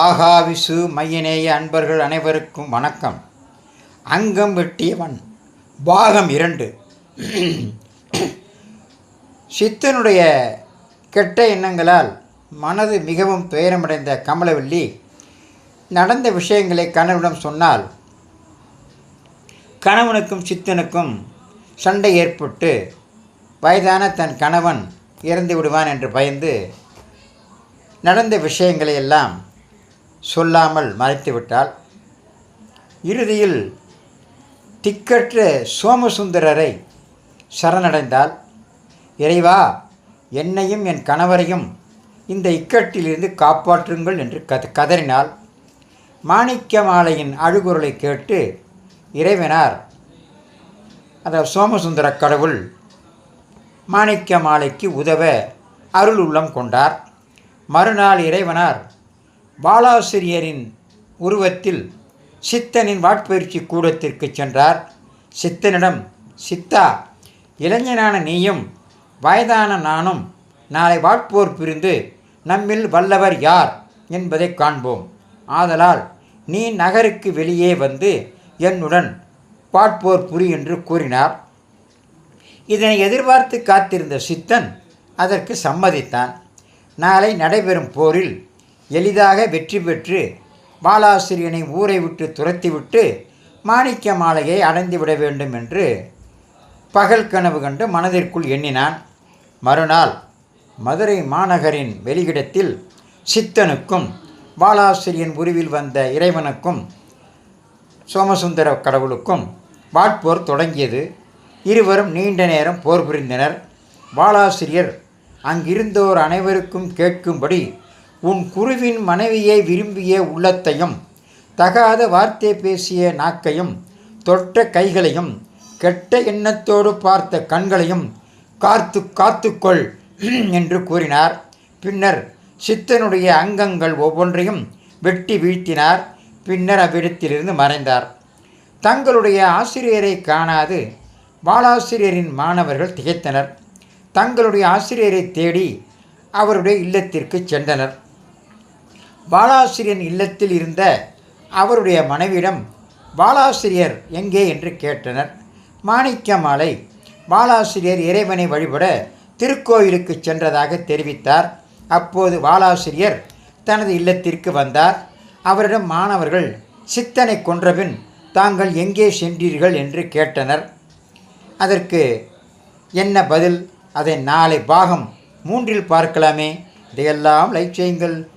ஆகாவிசு மையநேய அன்பர்கள் அனைவருக்கும் வணக்கம். அங்கம் வெட்டியவன். பாகம் இரண்டு. சித்தனுடைய கெட்ட எண்ணங்களால் மனது மிகவும் துயரமடைந்த கமலவல்லி நடந்த விஷயங்களை கணவனிடம் சொன்னால் கணவனுக்கும் சித்தனுக்கும் சண்டை ஏற்பட்டு வயதான தன் கணவன் இறந்து விடுவான் என்று பயந்து நடந்த விஷயங்களை எல்லாம் சொல்லாமல் மறைத்துவிட்டால் இறுதியில் திக்கற்ற சோமசுந்தரரை சரணடைந்தால் இறைவா என்னையும் என் கணவரையும் இந்த இக்கட்டிலிருந்து காப்பாற்றுங்கள் என்று கத கதறினாள் மாணிக்க மாலையின் அழுகுரலை கேட்டு இறைவனார் அதாவது சோமசுந்தர கடவுள் மாணிக்க மாலைக்கு உதவ அருள் உள்ளம் கொண்டார். மறுநாள் இறைவனார் பாலாசிரியரின் உருவத்தில் சித்தனின் வாட்பயிற்சி கூடத்திற்கு சென்றார். சித்தனிடம் சித்தா இளைஞனான நீயும் வயதான நானும் நாளை வாட்போர் பிரிந்து நம்மில் வல்லவர் யார் என்பதை காண்போம். ஆதலால் நீ நகருக்கு வெளியே வந்து என்னுடன் பாட்போர் புரி என்று கூறினார். இதனை எதிர்பார்த்து காத்திருந்த சித்தன் அதற்கு சம்மதித்தான். நாளை நடைபெறும் போரில் எளிதாக வெற்றி பெற்று பாலாசிரியனை ஊரை விட்டு துரத்திவிட்டு மாணிக்க மாலையை அடைந்துவிட வேண்டும் என்று பகல் கனவு கண்டு மனதிற்குள் எண்ணினான். மறுநாள் மதுரை மாநகரின் வெளியிடத்தில் சித்தனுக்கும் பாலாசிரியன் உருவில் வந்த இறைவனுக்கும் சோமசுந்தர கடவுளுக்கும் வாட்போர் தொடங்கியது. இருவரும் நீண்ட நேரம் போர் புரிந்தனர். பாலாசிரியர் அங்கிருந்தோர் அனைவருக்கும் கேட்கும்படி உன் குருவின் மனைவியை விரும்பிய உள்ளத்தையும் தகாத வார்த்தை பேசிய நாக்கையும் தொட்ட கைகளையும் கெட்ட எண்ணத்தோடு பார்த்த கண்களையும் காத்து காத்துக்கொள் என்று கூறினார். பின்னர் சித்தனுடைய அங்கங்கள் ஒவ்வொன்றையும் வெட்டி வீழ்த்தினார். பின்னர் அவ்விடத்திலிருந்து மறைந்தார். தங்களுடைய ஆசிரியரை காணாது பாலாசிரியரின் மாணவர்கள் திகைத்தனர். தங்களுடைய ஆசிரியரை தேடி அவருடைய இல்லத்திற்கு சென்றனர். பாலாசிரியன் இல்லத்தில் இருந்த அவருடைய மனைவியிடம் பாலாசிரியர் எங்கே? என்று கேட்டனர். மாணிக்கமாலை பாலாசிரியர் இறைவனை வழிபட திருக்கோயிலுக்கு சென்றதாக தெரிவித்தார். அப்போது பாலாசிரியர் தனது இல்லத்திற்கு வந்தார். அவரிடம் மாணவர்கள் சித்தனை கொன்றபின் தாங்கள் எங்கே சென்றீர்கள்? என்று கேட்டனர். அதற்கு என்ன பதில்? அதை நாளை பாகம் மூன்றில் பார்க்கலாமே. இதையெல்லாம் லைக் செய்யுங்கள்.